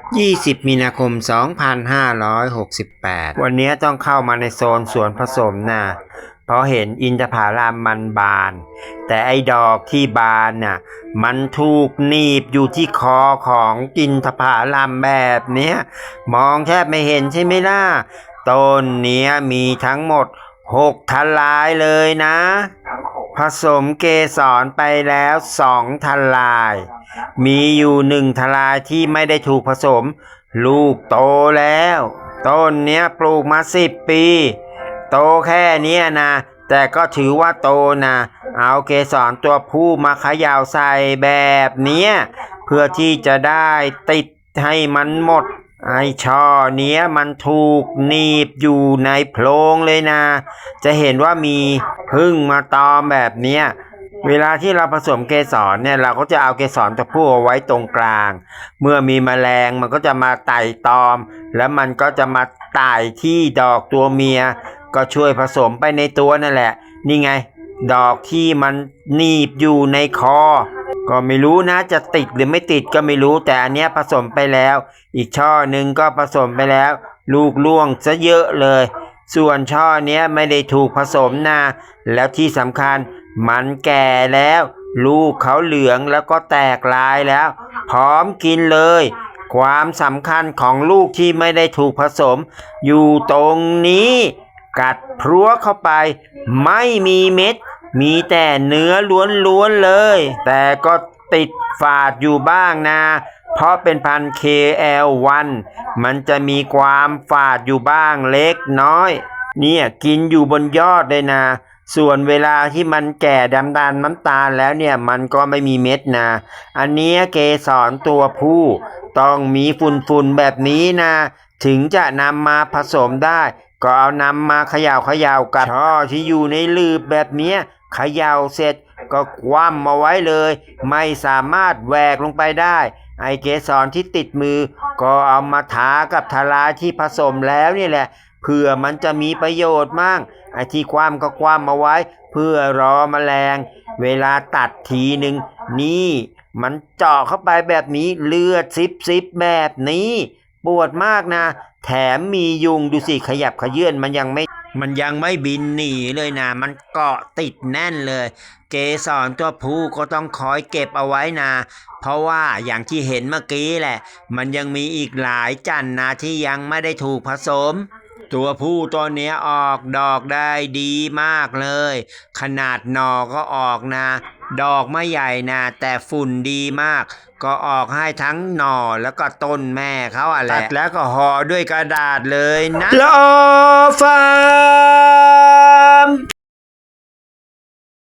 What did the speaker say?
20 มีนาคม 2568 วันนี้ต้องเข้ามาในโซนสวนผสมนะเพราะเห็นอินทผลัมมันบาน แต่ไอ้ดอกที่บานน่ะ มันถูกหนีบอยู่ที่คอของอินทผลัมแบบเนี้ย มองแทบไม่เห็นใช่ไหมล่ะ ต้นเนี้ยมีทั้งหมด 6ทลายเลยนะ ผสมเกสรไปแล้วสองทลาย มีอยู่หนึ่งทลายที่ไม่ได้ถูกผสม ลูกโตแล้ว ต้นเนี้ยปลูกมาสิบปี โตแค่เนี้ยนะ แต่ก็ถือว่าโตนะ เอาเกสรตัวผู้มาขย่าใส่แบบเนี้ย เพื่อที่จะได้ติดให้มันหมด ไอช่อเนี้ยมันถูกหนีบอยู่ในโพรงเลยนะ จะเห็นว่ามีพึ่งมาตอมแบบเนี้ย เวลาที่เราผสมเกสรเนี่ยเราก็จะเอาเกสรตัวผู้เอาไว้ตรงกลาง เมื่อมีแมลงมันก็จะมาไต่ตอม แล้วมันก็จะมาไต่ที่ดอกตัวเมีย ก็ช่วยผสมไปในตัวนั่นแหละ นี่ไง ดอกที่มันหนีบอยู่ในคอ ก็ไม่รู้นะจะติดหรือไม่ติดก็ไม่รู้แต่อันเนี้ยผสมไปแล้ว อีกช่อหนึ่งก็ผสมไปแล้ว ลูกล่วงซะเยอะเลย ส่วนช่อเนี้ยไม่ได้ถูกผสมนะแล้วที่สำคัญ มันแก่แล้ว ลูกเขาเหลืองแล้วก็แตกลายแล้ว พร้อมกินเลย ความสำคัญของลูกที่ไม่ได้ถูกผสม อยู่ตรงนี้ กัดพรัวเข้าไป ไม่มีเม็ด มีแต่เนื้อล้วนๆเลย แต่ก็ติดฝาดอยู่บ้างนะเพราะเป็นพัน KL1 มันจะมีความฝาดอยู่บ้างเล็กน้อย เนี่ยกินอยู่บนยอดเลยนะ ส่วนเวลาที่มันแก่ดำดานน้ำตาลแล้วเนี่ยมันก็ไม่มีเม็ดนะ อันนี้เกสรตัวผู้ ต้องมีฝุ่นๆแบบนี้นะ ถึงจะนำมาผสมได้ ก็เอานำมาเขย่าเขย่ากับช่อที่อยู่ในลืบแบบเนี้ยเขย่าเสร็จก็คว่ำมาไว้เลย ไม่สามารถแหวกลงไปได้ ไอเกสรที่ติดมือ ก็เอามาทากับทลาที่ผสมแล้วนี่แหละ เพื่อมันจะมีประโยชน์มั่งไอที่ความก็ความมาไว้ เพื่อรอแมลง เวลาตัดทีหนึ่งนี่มันเจาะเข้าไปแบบนี้เลือดซิบซิบแบบนี้ ปวดมากนะ แถมมียุงดูสิขยับขยื่นมันยังไม่มันยังไม่บินหนีเลยนะ มันเกาะติดแน่นเลย เกสรตัวผู้ก็ต้องคอยเก็บเอาไว้นะ เพราะว่าอย่างที่เห็นเมื่อกี้แหละ มันยังมีอีกหลายจันทร์นะที่ยังไม่ได้ถูกผสม ตัวผู้ตัวเนี้ยออกดอกได้ดีมากเลย ขนาดหนอก็ออกนะ ดอกไม่ใหญ่นะแต่ฝุ่นดีมาก ก็ออกให้ทั้งหน่อแล้วก็ต้นแม่เขาอะแหละตัดแล้วก็ห่อด้วยกระดาษเลยนะรอฟ้า